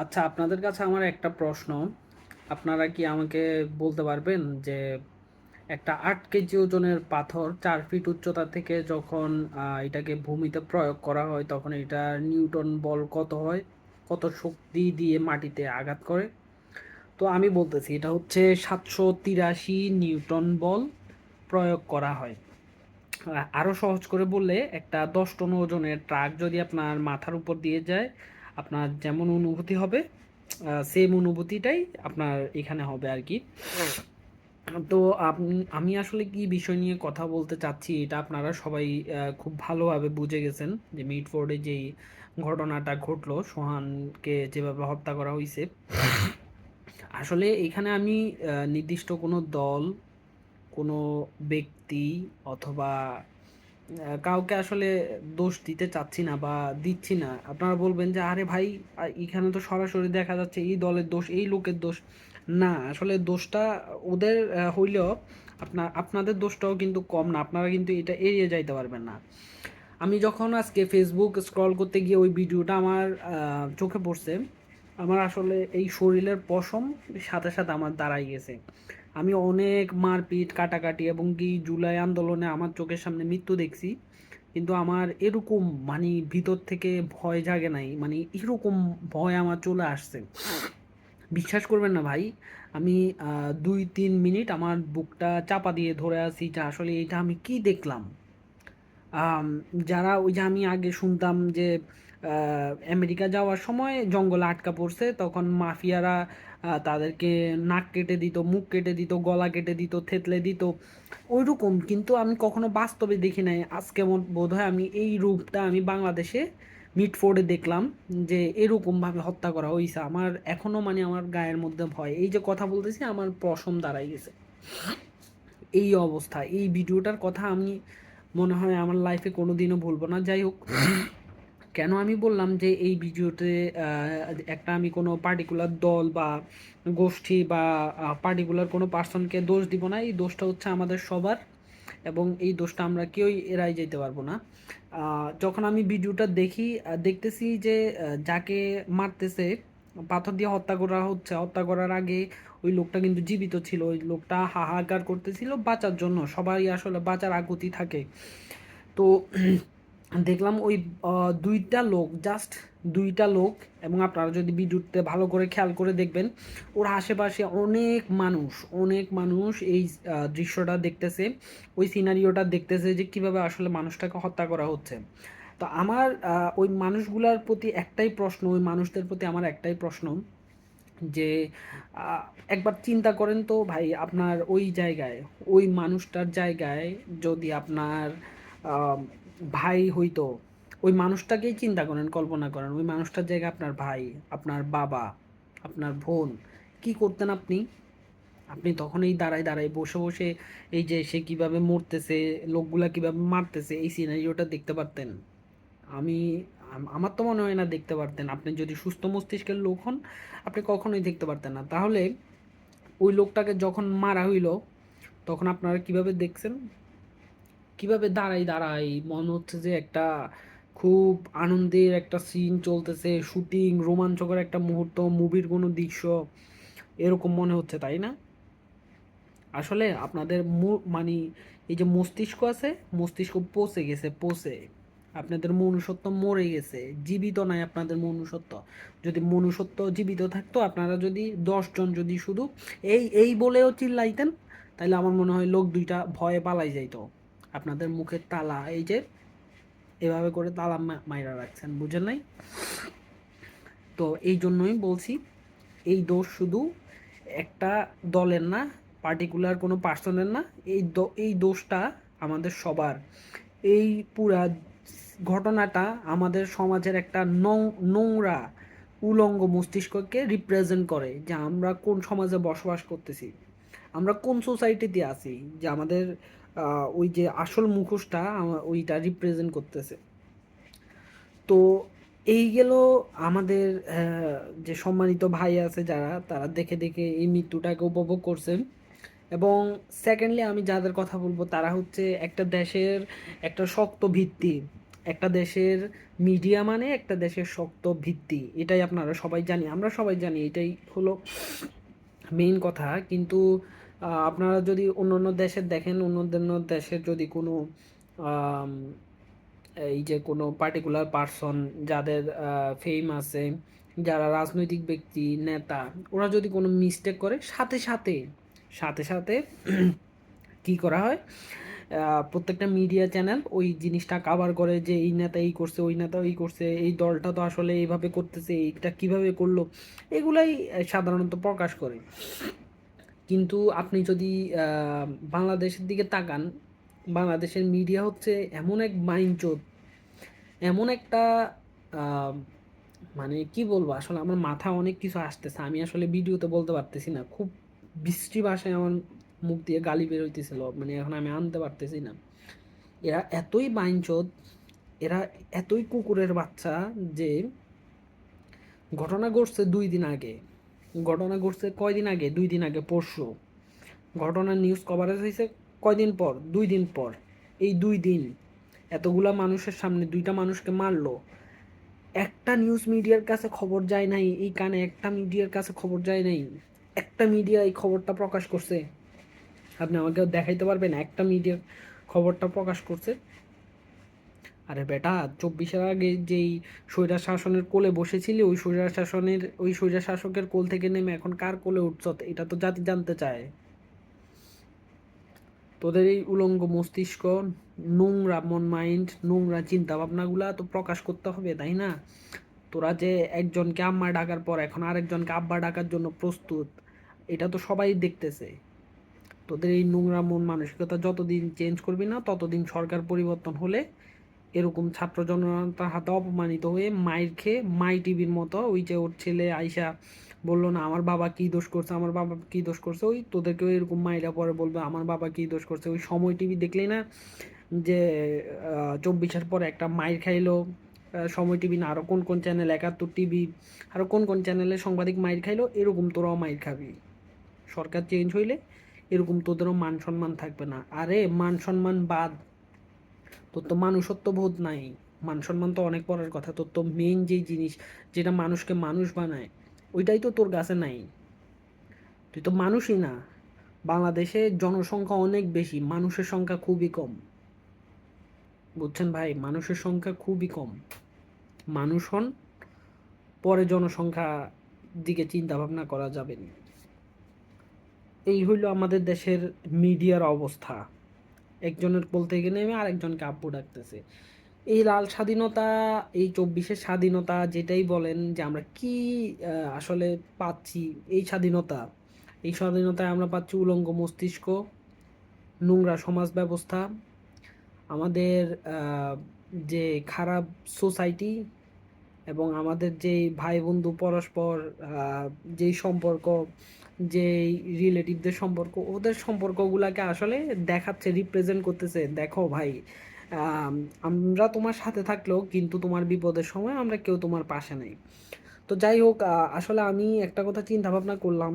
আচ্ছা আপনাদের কাছে আমার একটা প্রশ্ন। আপনারা কি আমাকে বলতে পারবেন যে একটা আট কেজি ওজনের পাথর চার ফিট উচ্চতা থেকে যখন এটাকে ভূমিতে প্রয়োগ করা হয়, তখন এটা নিউটন বল কত হয়? কত শক্তি দিয়ে মাটিতে আঘাত করে? তো আমি বলতেছি, এটা হচ্ছে সাতশো তিরাশি নিউটন বল প্রয়োগ করা হয়। আরও সহজ করে বললে, একটা দশ টন ওজনের ট্রাক যদি আপনার মাথার উপর দিয়ে যায় আপনার যেমন অনুভূতি হবে সেম অনুভূতিটাই আপনার এখানে হবে আর কি। তো আমি আসলে কি বিষয় নিয়ে কথা বলতে চাচ্ছি এটা আপনারা সবাই খুব ভালোভাবে বুঝে গেছেন যে মিটফোর্ডে যেই ঘটনাটা ঘটলো, সোহানকে যেভাবে হত্যা করা হয়েছে আসলে এখানে আমি নির্দিষ্ট কোনো দল, কোনো ব্যক্তি অথবা কাউকে আসলে দোষ দিতে চাচ্ছি না বা দিচ্ছি না। আপনারা বলবেন যে, আরে ভাই এখানে তো সরাসরি দেখা যাচ্ছে এই দলের দোষ, এই লোকের দোষ। না, আসলে দোষটা ওদের হইলেও আপনার, আপনাদের দোষটাও কিন্তু কম না। আপনারা কিন্তু এটা এড়িয়ে যাইতে পারবেন না। আমি যখন আজকে ফেসবুক স্ক্রল করতে গিয়ে ওই ভিডিওটা আমার চোখে পড়ছে, আমার আসলে এই শরীরের পশম সাথে সাথে আমার দাঁড়াই গেছে। আমি অনেক মারপিট, কাটাকাটি এবং কি জুলাই আন্দোলনে আমার চোখের সামনে মৃত্যু দেখছি। কিন্তু আমার এরকম মানে ভিতর থেকে ভয় জাগে নাই মানে এরকম ভয় আমার চলে আসছে। বিশ্বাস করবেন না ভাই, আমি দুই, তিন মিনিট আমার বুকটা চাপা দিয়ে ধরে আছি যে আসলে এটা আমি কি দেখলাম। যারা ওই যে আমি আগে শুনতাম যে আমেরিকা যাওয়ার সময় জঙ্গলে আটকা পড়ছে, তখন মাফিয়ারা তাদেরকে নাক কেটে দিত, মুখ কেটে দিত, গলা কেটে দিত, থেতলে দিত। ওইরকম, কিন্তু আমি কখনো বাস্তবে দেখি নাই। আজকে বোধ হয় আমি এই রূপটা আমি বাংলাদেশে মিটফোর্ডে দেখলাম যে এরকমভাবে হত্যা করা হয়েছে আমার এখনও মানে আমার গায়ের মধ্যে ভয়। এই যে কথা বলতেছি, আমার পশম দাঁড়াই গেছে। এই অবস্থা। এই ভিডিওটার কথা আমি মনে হয় আমার লাইফে কোনোদিনও ভুলবো না। যাই হোক কেন আমি বললাম যে এই ভিডিওতে একটা আমি কোনো পার্টিকুলার দল বা গোষ্ঠী বা পার্টিকুলার কোনো পার্সনকে দোষ দিব না। এই দোষটা হচ্ছে আমাদের সবার এবং এই দোষটা আমরা কেউই এড়াই যেতে পারব না। যখন আমি ভিডিওটা দেখি দেখতেছি যে যাকে মারতেছে, পাথর দিয়ে হত্যা করা হচ্ছে, হত্যা করার আগে ওই লোকটা কিন্তু জীবিত ছিল। ওই লোকটা হাহাকার করতেছিল বাঁচার জন্য। সবাই আসলে বাঁচার আকুতি থাকে। তো দেখলাম ওই দুইটা লোক জাস্ট দুইটা লোক, এবং আপনারা যদি ভিডিওতে ভালো করে খেয়াল করে দেখবেন, ওর আশেপাশে অনেক মানুষ অনেক মানুষ এই দৃশ্যটা দেখতেছে, ওই সিনারিওটা দেখতেছে যে কীভাবে আসলে মানুষটাকে হত্যা করা হচ্ছে। তো আমার ওই মানুষগুলার প্রতি একটাই প্রশ্ন, ওই মানুষদের প্রতি আমার একটাই প্রশ্ন যে একবার চিন্তা করেন তো ভাই, আপনার ওই জায়গায়, ওই মানুষটার জায়গায় যদি আপনার ভাই হইতো, ওই মানুষটাকেই চিন্তা করেন, কল্পনা করেন, ওই মানুষটার জায়গায় আপনার ভাই, আপনার বাবা, আপনার বোন, কি করতেন আপনি? আপনি তখন এই দাঁড়ায় দাঁড়ায় বসে বসে এই যে সে কীভাবে মরতেছে, লোকগুলা কীভাবে মারতেছে, এই সিনারিওটা দেখতে পারতেন। আমি, আমার তো মনে হয় না দেখতে পারতেন। আপনি যদি সুস্থ মস্তিষ্কের লোক হন, আপনি কখনোই দেখতে পারতেন না। তাহলে ওই লোকটাকে যখন মারা হইল, তখন আপনারা কীভাবে দেখছেন? কীভাবে দাঁড়াই দাঁড়াই? মনে হচ্ছে যে একটা খুব আনন্দের একটা সিন চলতেছে শুটিং রোমাঞ্চকর একটা মুহূর্ত মুভির কোনো দৃশ্য, এরকম মনে হচ্ছে, তাই না? আসলে আপনাদের মানে এই যে মস্তিষ্ক আছে, মস্তিষ্ক পচে গেছে, পচে। আপনাদের মনুষ্যত্ব মরে গেছে, জীবিত নাই আপনাদের মনুষ্যত্ব। যদি মনুষ্যত্ব জীবিত থাকতো, আপনারা যদি দশজন যদি শুধু এই এই বলেও চিল্লাইতেন তাহলে আমার মনে হয় লোক দুইটা ভয়ে পালাই যাইতো। আপনাদের মুখের তালা, এই যে এভাবে করে তালা মাইরা রাখছেন, বুঝেন নাই? তো এই জন্যই বলছি, এই দোষ শুধু একটা দলের না পার্টিকুলার কোনো পার্সনের না, এই এই দোষটা আমাদের সবার। এই পুরা ঘটনাটা আমাদের সমাজের একটা নোংরা উলঙ্গ মস্তিষ্ককে রিপ্রেজেন্ট করে যে আমরা কোন সমাজে বসবাস করতেছি, আমরা কোন সোসাইটিতে আছি, যে আমাদের ওই যে আসল মুখোশটা ওইটা রিপ্রেজেন্ট করতেছে। তো এই গেল আমাদের যে সম্মানিত ভাই আছে যারা, তারা দেখে দেখে এই মৃত্যুটাকে উপভোগ করছেন। এবং সেকেন্ডলি আমি যাদের কথা বলব, তারা হচ্ছে একটা দেশের একটা শক্ত ভিত্তি। একটা দেশের মিডিয়া মানে একটা দেশের শক্ত ভিত্তি। এটাই আপনারা সবাই জানি, আমরা সবাই জানি, এটাই হলো মেইন কথা। কিন্তু আপনারা যদি অন্য অন্য দেশের দেখেন, অন্য অন্য দেশের যদি কোনো এই যে কোনো পার্টিকুলার পার্সন যাদের ফেম আছে, যারা রাজনৈতিক ব্যক্তি, নেতা, ওরা যদি কোনো মিস্টেক করে, সাথে সাথে সাথে সাথে কি করা হয়? প্রত্যেকটা মিডিয়া চ্যানেল ওই জিনিসটা কাভার করে যে এই নেতা এই করছে, ওই নেতা ওই করছে, এই দলটা তো আসলে এইভাবে করতেছে, এইটা কীভাবে করল? এগুলাই সাধারণত প্রকাশ করে। কিন্তু আপনি যদি বাংলাদেশের দিকে তাকান, বাংলাদেশের মিডিয়া হচ্ছে এমন এক মাইন্ডচোদ এমন একটা মানে কি বলব, আসলে আমার মাথা অনেক কিছু আসতেছে, আমি আসলে ভিডিওতে বলতে পারতেছি না, খুব বৃষ্টি ভাষায় আমার মুখ দিয়ে গালি বের হইতেছিল মানে এখন আমি আনতে পারতেছি না। এরা এতই বাইনচোদ এরা এতই কুকুরের বাচ্চা যে, ঘটনা ঘটছে দুই দিন আগে। ঘটনা ঘটছে কয়দিন আগে? দুই দিন আগে, পরশু। ঘটনার নিউজ কভারেজ হয়েছে কয়দিন পর? দুই দিন পর। এই দুই দিন এতগুলা মানুষের সামনে দুইটা মানুষকে মারলো। একটা নিউজ মিডিয়ার কাছে খবর যায় নাই, এই কানে একটা মিডিয়ার কাছে খবর যায় নাই। একটা মিডিয়া এই খবরটা প্রকাশ করছে। আপনি আমাকে দেখাইতে পারবেন, একটা মিডিয়ার খবরটা প্রকাশ করছে। আরে বেটা, চব্বিশের আগে যেই স্বৈরা শাসনের কোলে বসেছিলি, ওই স্বৈরা শাসনের ওই স্বৈরা শাসকের কোল থেকে নেমে এখন কার কোলে উঠছ এটা তো জাতি জানতে চায়। তোদের এই উলঙ্গ মস্তিষ্ক নোংরা মন মাইন্ড, নোংরা চিন্তা ভাবনাগুলা তো প্রকাশ করতে হবে, তাই না? তোরা যে একজনকে আম্মা ডাকার পর এখন আরেকজনকে আব্বা ডাকার জন্য প্রস্তুত, এটা তো সবাই দেখতেছে। তোদের এই নোংরা মন মানসিকতা যতদিন চেঞ্জ করবি না, ততদিন সরকার পরিবর্তন হলে এরকম ছাত্র জনতার হাতে অপমানিত হয়ে মায়ের খেয়ে মাই টিভির মতো ওই যে ওর ছেলে আইসা বলল, না, আমার বাবা কি দোষ করছে? আমার বাবা কি দোষ করছে? ওই তোদেরকেও এরকম মাইরা পরে বলবে, আমার বাবা কি দোষ করছে? ওই সময় টিভি দেখলেই না যে চব্বিশের পরে একটা মায়ের খাইলো। সময় টিভি না আরও কোন কোন চ্যানেল, একাত্তর টিভি আরও কোন কোন চ্যানেলে সাংবাদিক মায়ের খাইলো, এরকম তোরাও মায়ের খাবি। সরকার চেঞ্জ হইলে এরকম তোদেরও মান সম্মান থাকবে না। আরে মান সম্মান বাদ। তোর তো মানুষত্ব বোধ নাই। মান সম্মান তো অনেক পরের কথা। তোর তো মেন যেই জিনিস যেটা মানুষকে মানুষ বানায়, ওইটাই তো তোর কাছে নাই। তুই তো মানুষই না। বাংলাদেশে জনসংখ্যা অনেক বেশি, মানুষের সংখ্যা খুবই কম। বুঝছেন ভাই? মানুষের সংখ্যা খুবই কম। মানুষ হন, পরে জনসংখ্যা দিকে চিন্তা ভাবনা করা যাবে না। এই হইল আমাদের দেশের মিডিয়ার অবস্থা। একজনের বলতে গেলে আমি আরেকজনকে আব্বু ডাকতেছে। এই লাল স্বাধীনতা, এই চব্বিশের স্বাধীনতা যেটাই বলেন যে আমরা কি আসলে পাচ্ছি এই স্বাধীনতা? এই স্বাধীনতায় আমরা পাচ্ছি উলঙ্গ মস্তিষ্ক, নোংরা সমাজ ব্যবস্থা, আমাদের যে খারাপ সোসাইটি এবং আমাদের যে ভাই বন্ধু পরস্পর যেই সম্পর্ক, যেই রিলেটিভদের সম্পর্ক, ওদের সম্পর্কগুলাকে আসলে দেখাচ্ছে রিপ্রেজেন্ট করতেছে, দেখো ভাই আমরা তোমার সাথে থাকলেও কিন্তু তোমার বিপদের সময় আমরা কেউ তোমার পাশে নেই। তো যাই হোক আসলে আমি একটা কথা চিন্তা ভাবনা করলাম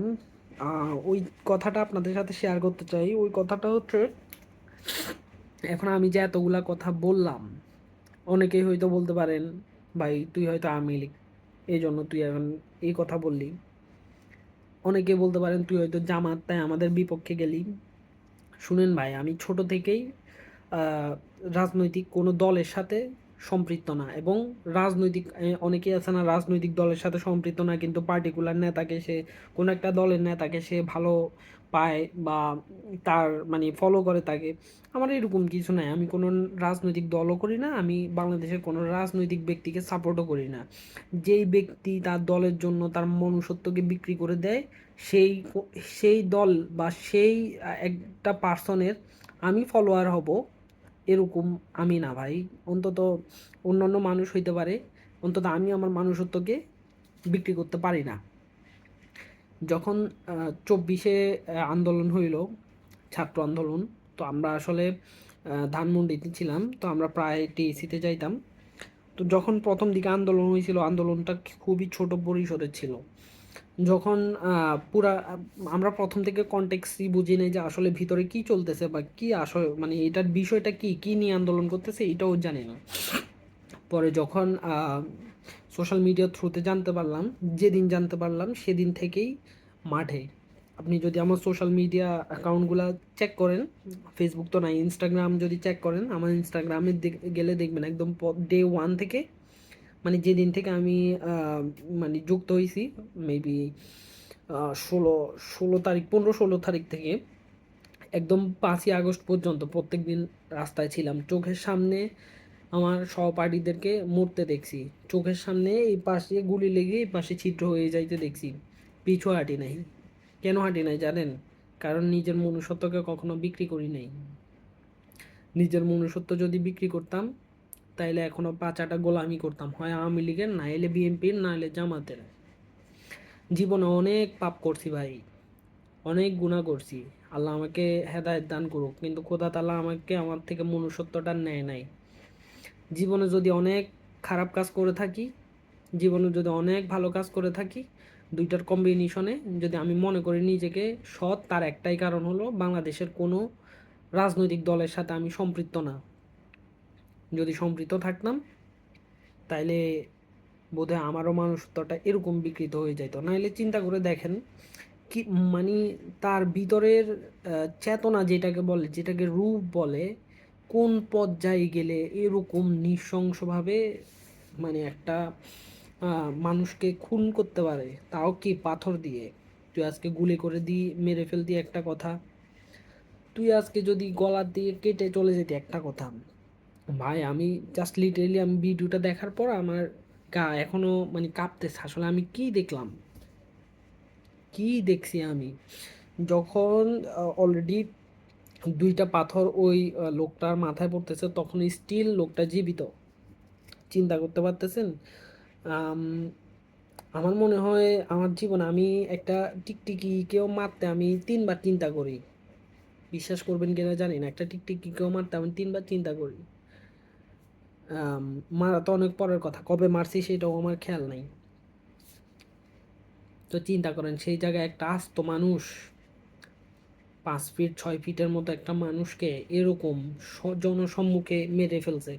ওই কথাটা আপনাদের সাথে শেয়ার করতে চাই। ওই কথাটা হচ্ছে, এখন আমি যে এতগুলা কথা বললাম, অনেকেই হয়তো বলতে পারেন ভাই, তুই হয়তো আওয়ামী লীগ এই জন্য তুই এখন এই কথা বললি। অনেকে বলতে পারেন তুই হয়তো জামাত, তাই আমাদের বিপক্ষে গেলি। শুনেন ভাই, আমি ছোট থেকেই রাজনৈতিক কোনো দলের সাথে সম্পৃক্ত না এবং রাজনৈতিক অনেকেই আছে না রাজনৈতিক দলের সাথে সম্পৃক্ত না, কিন্তু পার্টিকুলার নেতাকে সে, কোনো একটা দলের নেতাকে সে ভালো পায় বা তার মানে ফলো করে তাকে, আমার এরকম কিছু নাই। আমি কোনো রাজনৈতিক দলও করি না, আমি বাংলাদেশের কোনো রাজনৈতিক ব্যক্তিকে সাপোর্টও করি না। যেই ব্যক্তি তার দলের জন্য তার মনুষ্যত্বকে বিক্রি করে দেয়, সেই সেই দল বা সেই একটা পার্সনের আমি ফলোয়ার হব, এরকম আমি না ভাই। অন্তত অন্যান্য মানুষ হইতে পারে, অন্তত আমি আমার মানুষত্বকে বিক্রি করতে পারি না। যখন চব্বিশে আন্দোলন হইল, ছাত্র আন্দোলন, তো আমরা আসলে ধানমন্ডিতে ছিলাম, তো আমরা প্রায় টিএসিতে যাইতাম। তো যখন প্রথম দিকে আন্দোলন হয়েছিল আন্দোলনটা খুবই ছোট পরিসরের ছিল। যখন পুরা, আমরা প্রথম থেকে কনটেক্সই বুঝি নাই যে আসলে ভিতরে কি চলতেছে বা কি আসলে মানে এটার বিষয়টা কি কি নিয়ে আন্দোলন করতেছে, এটাও জানি না। পরে যখন সোশ্যাল মিডিয়ার থ্রুতে জানতে পারলাম, যেদিন জানতে পারলাম সেদিন থেকেই মাঠে। আপনি যদি আমার সোশ্যাল মিডিয়া অ্যাকাউন্টগুলো চেক করেন ফেসবুক তো নাই ইনস্টাগ্রাম যদি চেক করেন, আমার ইনস্টাগ্রামে গেলে দেখবেন একদম ডে ওয়ান থেকে মানে যেদিন থেকে আমি মানে যুক্ত হয়েছি মেবি ষোলো ষোলো তারিখ, পনেরো, ষোলো তারিখ থেকে, একদম পাঁচই আগস্ট পর্যন্ত প্রত্যেক দিন রাস্তায় ছিলাম। চোখের সামনে আমার সহপাঠীদেরকে মরতে দেখছি। চোখের সামনে এই পাশে গুলি লেগে এই পাশে ছিদ্র হয়ে যাইতে দেখছি। পিছু হাঁটি নাই। কেন হাঁটি নাই জানেন? কারণ নিজের মনুষ্যত্বকে কখনো বিক্রি করি নাই। নিজের মনুষ্যত্ব যদি বিক্রি করতাম, তাইলে এখনও পাঁচাটা গোলামি করতাম। হয় আওয়ামী লীগের, না এলে বিএনপির, না এলে জামাতের। জীবনে অনেক পাপ করছি ভাই। অনেক গুণা করছি। আল্লাহ আমাকে হেদায়ত দান করুক, কিন্তু খোদা তালা আমাকে, আমার থেকে মনুষ্যত্বটা নেয় নাই। জীবনে যদি অনেক খারাপ কাজ করে থাকি, জীবনে যদি অনেক ভালো কাজ করে থাকি, দুইটার কম্বিনেশনে যদি আমি মনে করি নিজেকে সৎ, তার একটাই কারণ হলো বাংলাদেশের কোনো রাজনৈতিক দলের সাথে আমি সম্পৃক্ত না। যদি সম্পৃক্ত থাকতাম, তাইলে বোধহয় আমারও মানুষত্বটা এরকম বিকৃত হয়ে যেত নাহলে চিন্তা করে দেখেন কি মানে তার ভিতরের চেতনা যেটাকে বলে, যেটাকে রূপ বলে কোন পর্যায়ে গেলে এরকম নৃশংসভাবে মানে একটা মানুষকে খুন করতে পারে? তাও কি পাথর দিয়ে? তুই আজকে গুলি করে দি, মেরে ফেলতি একটা কথা। তুই আজকে যদি গলার দিয়ে কেটে চলে যেতি একটা কথা। ভাই, আমি জাস্ট লিটারেলি আমি ভিডিওটা দেখার পর আমার গা এখনও মানে কাঁপতেছে। আসলে আমি কি দেখলাম? কি দেখছি আমি? যখন অলরেডি দুইটা পাথর ওই লোকটার মাথায় পড়তেছে, তখন স্টিল লোকটা জীবিত। চিন্তা করতে পারতেছেন? আমার মনে হয় আমার জীবনে আমি একটা টিকটিকিকেও মারতে আমি তিনবার চিন্তা করি। বিশ্বাস করবেন কিনা জানি না, একটা টিকটিকিকেও মারতে আমি তিনবার চিন্তা করি। মারা তো অনেক পরের কথা, কবে মারছি সেটাও আমার খেয়াল নাই। তো চিন্তা করেন, সেই জায়গায় একটা আস্ত মানুষ পাঁচ ফিট ছয় ফিটের মতো একটা মানুষকে এরকম জনসম্মুখে মেরে ফেলছে।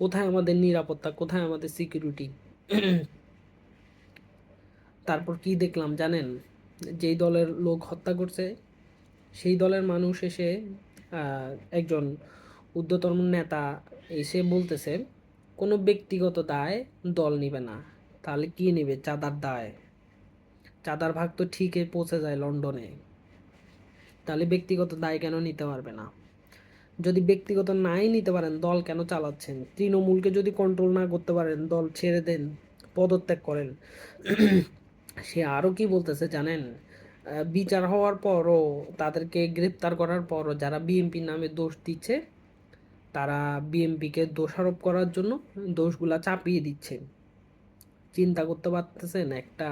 কোথায় আমাদের নিরাপত্তা, কোথায় আমাদের সিকিউরিটি তারপর কি দেখলাম জানেন? যেই দলের লোক হত্যা করছে, সেই দলের মানুষ এসে একজন ঊর্ধ্বতন নেতা এসে বলতেছে, কোনো ব্যক্তিগত দায় দল নিবে না, তাহলে কি নেবে? চাঁদার দায়। চাঁদার ভাগ তো ঠিকই পৌঁছে যায় লন্ডনে। তাহলে ব্যক্তিগত দায় কেন নিতে পারবে না? যদি ব্যক্তিগত নাই নিতে পারেন, দল কেন চালাচ্ছেন? তৃণমূলকে যদি কন্ট্রোল না করতে পারেন, দল ছেড়ে দেন, পদত্যাগ করেন। সে আরও কি বলতেছে জানেন? বিচার হওয়ার পরও, তাদেরকে গ্রেপ্তার করার পরও যারা বিএনপি নামে দোষ দিচ্ছে, তারা বিএনপিকে দোষারোপ করার জন্য দোষগুলা চাপিয়ে দিচ্ছে। চিন্তা করতে পারতেছেন? একটা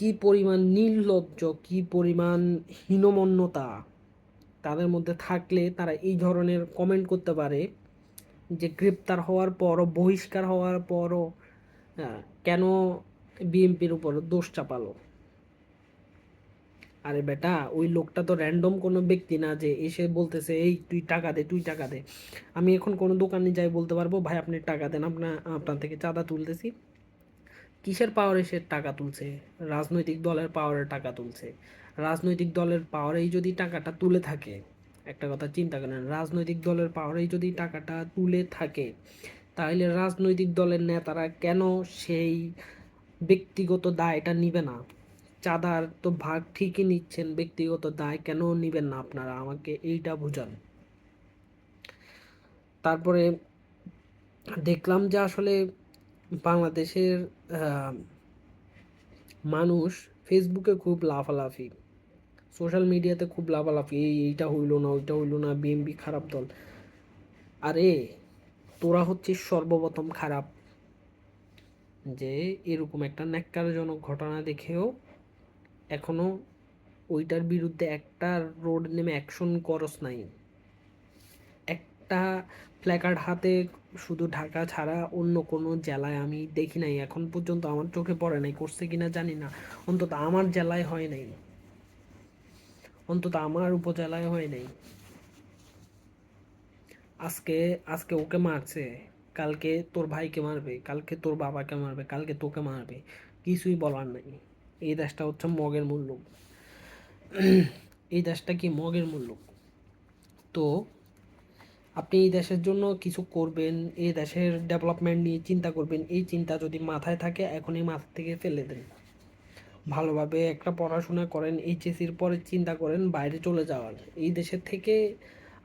কি পরিমাণ নির্লজ্জ, কি পরিমাণ হীনমন্যতা তাদের মধ্যে থাকলে তারা এই ধরনের কমেন্ট করতে পারে যে গ্রেপ্তার হওয়ার পরও, বহিষ্কার হওয়ার পরও কেন বিএনপির উপর দোষ চাপালো? আরে বেটা, ওই লোকটা তো র্যান্ডম কোনো ব্যক্তি না যে এসে বলতেছে, এই, তুই টাকা দে, তুই টাকা দে। আমি এখন কোনো দোকানে যাই বলতে পারব? ভাই, আপনি টাকা দেন আপনার আপনার থেকে চাঁদা তুলতেছি। কিসের পাওয়ারে সে টাকা তুলছে? রাজনৈতিক দলের পাওয়ারে টাকা তুলছে। রাজনৈতিক দলের পাওয়ারেই যদি টাকাটা তুলে থাকে, একটা কথা চিন্তা করেন, রাজনৈতিক দলের পাওয়ারেই যদি টাকাটা তুলে থাকে তাহলে রাজনৈতিক দলের নেতারা কেন সেই ব্যক্তিগত দায়টা নিবে না? চাঁদার তো ভাগ ঠিকই নিচ্ছেন, ব্যক্তিগত দায় কেন নিবেন না আপনারা? আমাকে এইটা বুঝান। তারপরে দেখলাম যে আসলে বাংলাদেশের মানুষ ফেসবুকে খুব লাফালাফি সোশ্যাল মিডিয়াতে খুব লাফালাফি, এই এইটা হইল না, ওইটা হইল না বিএমপি খারাপ দল। আরে, তোরা হচ্ছে সর্বপ্রথম খারাপ। যে এরকম একটা ন্যাক্কারজনক ঘটনা দেখেও এখনও ওইটার বিরুদ্ধে একটা রোড নেমে অ্যাকশন করস নাই। একটা প্ল্যাকার্ড হাতে শুধু ঢাকা ছাড়া অন্য কোনো জেলায় আমি দেখি নাই। এখন পর্যন্ত আমার চোখে পড়ে নাই, করছে কিনা জানি না। অন্তত আমার জেলায় হয় নাই। অন্তত আমার উপজেলায় হয় নাই। আজকে আজকে ওকে মারছে, কালকে তোর ভাইকে মারবে, কালকে তোর বাবাকে মারবে, কালকে তোকে মারবে, কিছুই বলার নাই। এই দেশটা হচ্ছে মগের মূল্য এই দেশটা কি মগের মূল্য তো আপনি এই দেশের জন্য কিছু করবেন, এই দেশের ডেভেলপমেন্ট নিয়ে চিন্তা করবেন, এই চিন্তা যদি মাথায় থাকে, এখনই মাথা থেকে ফেলে দেন। ভালোভাবে একটা পড়াশোনা করেন এইচএসির পরে চিন্তা করেন, বাইরে চলে যাওয়ার। এই দেশের থেকে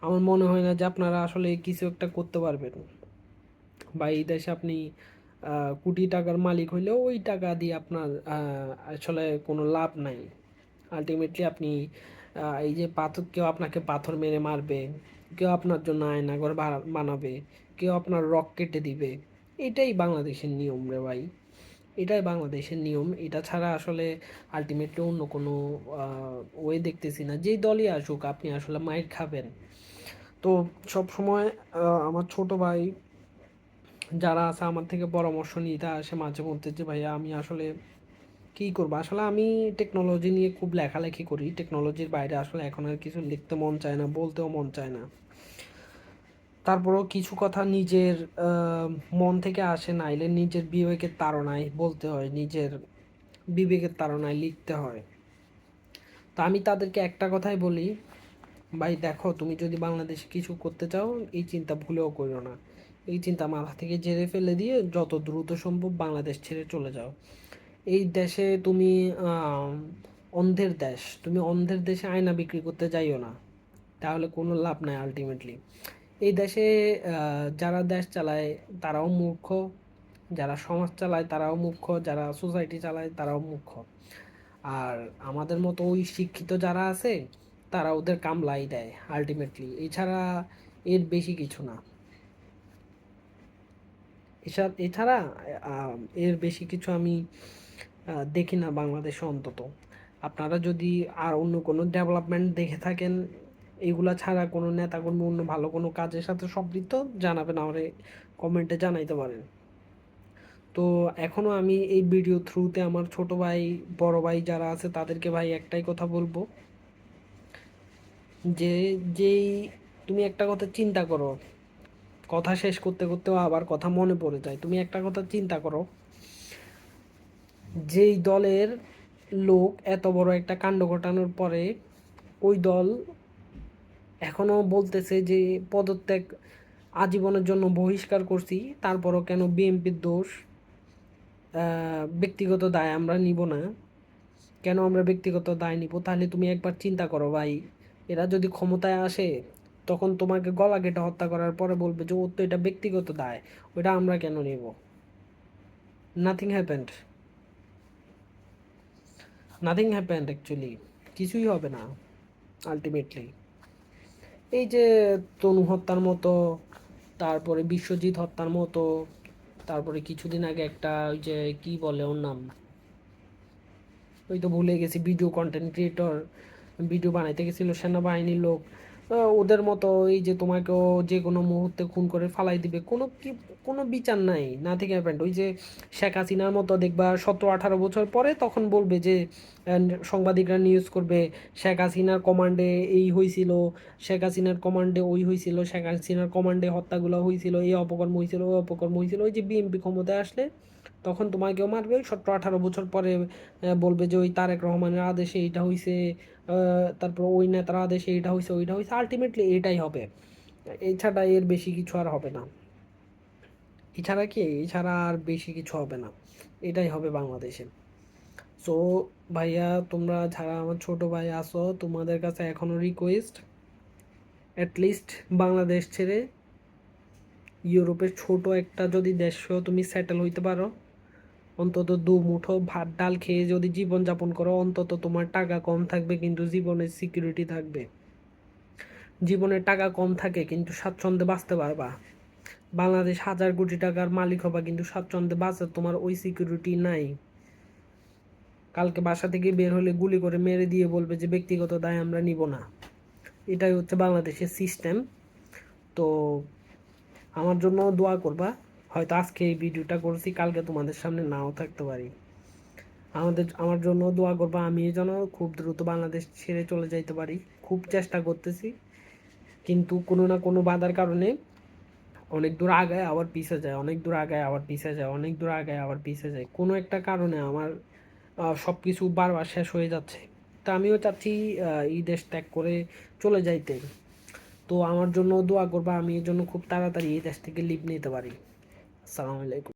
আমার মনে হয় না যে আপনারা আসলে কিছু একটা করতে পারবেন। বা এই দেশে আপনি কোটি টাকার মালিক হইলেও ওই টাকা দিয়ে আপনার আসলে কোনো লাভ নাই। আলটিমেটলি আপনি এই যে পাথর কেউ আপনাকে পাথর মেরে মারবে কেউ আপনার জন্য আয়নাঘর বানাবে, কেউ আপনার রক কেটে দিবে, এটাই বাংলাদেশের নিয়ম রে ভাই। এটাই বাংলাদেশের নিয়ম। এটা ছাড়া আসলে আলটিমেটলি অন্য কোনো ওয়ে দেখতেছি না। যেই দলই আসুক, আপনি আসলে মাইর খাবেন। তো সব সময় আমার ছোট ভাই যারা আছে, আমার থেকে পরামর্শ নিতে আসে মাঝে মধ্যে যে, ভাইয়া, আমি আসলে কী করব? আসলে আমি টেকনোলজি নিয়ে খুব লেখালেখি করি। টেকনোলজির বাইরে আসলে এখন আর কিছু লিখতে মন চায় না, বলতেও মন চায় না। তারপরেও কিছু কথা নিজের মন থেকে আসে না, এলে নিজের বিবেকের তাড়নায় বলতে হয়, নিজের বিবেকের তাড়নায় লিখতে হয়। তো আমি তাদেরকে একটা কথাই বলি, ভাই দেখো, তুমি যদি বাংলাদেশে কিছু করতে চাও, এই চিন্তা ভুলেও করো না। এই চিন্তা মাথা থেকে জেরে ফেলে দিয়ে যত দ্রুত সম্ভব বাংলাদেশ ছেড়ে চলে যাও। এই দেশে তুমি অন্ধের দেশ, তুমি অন্ধের দেশে আয়না বিক্রি করতে যাইও না। তাহলে কোনো লাভ নাই আলটিমেটলি এই দেশে যারা দেশ চালায় তারাও মূর্খ, যারা সমাজ চালায় তারাও মূর্খ, যারা সোসাইটি চালায় তারাও মূর্খ। আর আমাদের মতো ওই শিক্ষিত যারা আছে, তারা ওদের কামলাই দেয় আলটিমেটলি এছাড়া এর বেশি কিছু না। এছাড়া এর বেশি কিছু আমি দেখি না বাংলাদেশে অন্তত। আপনারা যদি আর অন্য কোনো ডেভেলপমেন্ট দেখে থাকেন এগুলা ছাড়া কোনো নেতাকর্মী, অন্য ভালো কোনো কাজের সাথে সম্পৃক্ত, জানাবেন আমারে কমেন্টে জানাইতে পারেন। তো এখনও আমি এই ভিডিও থ্রুতে আমার ছোট ভাই, বড় ভাই যারা আছে, তাদেরকে ভাই একটাই কথা বলব। যে, যেই তুমি একটা কথা চিন্তা করো, কথা শেষ করতে করতেও আবার কথা মনে পড়ে যায়। তুমি একটা কথা চিন্তা করো, যেই দলের লোক এত বড় একটা কাণ্ড ঘটানোর পরে, ওই দল এখনও বলতেছে যে পদত্যাগ আজীবনের জন্য বহিষ্কার করছি, তারপরও কেন বিএনপির দোষ? ব্যক্তিগত দায় আমরা নিব না। কেন আমরা ব্যক্তিগত দায় নিব? তাহলে তুমি একবার চিন্তা করো ভাই। এরা যদি ক্ষমতায় আসে, তখন তোমাকে গলা কেটে হত্যা করার পরে বলবে যে, ওর তো এটা ব্যক্তিগত দায়, ওইটা আমরা কেন নেব? Nothing happened nothing happened actually কিছুই হবে না আলটিমেটলি এই যে তনু হত্যার মতো, তারপরে বিশ্বজিৎ হত্যার মতো, তারপরে কিছুদিন আগে একটা ওই যে কি বলে ওর নাম? ওই তো ভুলে গেছি ভিডিও কন্টেন্ট ক্রিয়েটর ভিডিও বানাইতে গেছিল সেনাবাহিনীর লোক। ওদের মতো এই যে তোমাকেও যে কোনো মুহূর্তে খুন করে ফালাই দিবে, কোনো কি, কোনো বিচার নাই নাথিং হ্যাপেন্ড ওই যে শেখ হাসিনার মতো দেখবা সতেরো, আঠারো বছর পরে তখন বলবে যে সাংবাদিকরা নিউজ করবে, শেখ হাসিনার কমান্ডে এই হয়েছিল শেখ হাসিনার কমান্ডে ওই হয়েছিল শেখ হাসিনার কমান্ডে হত্যাগুলো হয়েছিল এই অপকর্ম হয়েছিল ওই অপকর্ম হয়েছিল ওই যে বিএনপি ক্ষমতায় আসলে তখন তোমাকেও মারবে। ওই সতেরো, আঠারো বছর পরে বলবে যে ওই তারেক রহমানের আদেশে এইটা হয়েছে তারপর ওই নেতার আদেশে এইটা হয়েছে ওইটা হয়েছে আলটিমেটলি এটাই হবে। এছাড়া এর বেশি কিছু আর হবে না। এছাড়া কি? এছাড়া আর বেশি কিছু হবে না। এটাই হবে বাংলাদেশে। সো ভাইয়া, তোমরা যারা আমার ছোট ভাই আসো তোমাদের কাছে এখনও রিকোয়েস্ট অ্যাটলিস্ট বাংলাদেশ ছেড়ে, ইউরোপের ছোট একটা যদি দেশেও তুমি সেটেল হইতে পারো অন্তত দু মুঠো ভাত, ডাল খেয়ে যদি জীবনযাপন করো, অন্তত তোমার টাকা কম থাকবে, কিন্তু জীবনের সিকিউরিটি থাকবে। জীবনের টাকা কম থাকে, কিন্তু স্বাচ্ছন্দ্যে বাঁচতে পারবা। বাংলাদেশ হাজার কোটি টাকার মালিক হবা, কিন্তু স্বাচ্ছন্দ্যে বাঁচার তোমার ওই সিকিউরিটি নাই। কালকে বাসা থেকে বের হলে গুলি করে মেরে দিয়ে বলবে যে, ব্যক্তিগত দায় আমরা নিব না। এটাই হচ্ছে বাংলাদেশের সিস্টেম তো আমার জন্য দোয়া করবা। হয়তো আজকে এই ভিডিওটা করছি, কালকে তোমাদের সামনে নাও থাকতে পারি। আমাদের, আমার জন্য দোয়া করবা আমি যেন খুব দ্রুত বাংলাদেশ ছেড়ে চলে যাইতে পারি। খুব চেষ্টা করতেছি, কিন্তু কোনো না কোনো বাধার কারণে অনেক দূর আগায় আবার পিছে যায়, অনেক দূর আগায় আবার পিছে যায়, অনেক দূর আগায় আবার পিছে যায়। কোনো একটা কারণে আমার সব কিছু বারবার শেষ হয়ে যাচ্ছে। তা আমিও চাচ্ছি এই দেশ ত্যাগ করে চলে যাইতে। তো আমার জন্য দোয়া করবা আমি এর জন্য খুব তাড়াতাড়ি এই দেশ থেকে লিভ নিতে পারি। আসসালামু আলাইকুম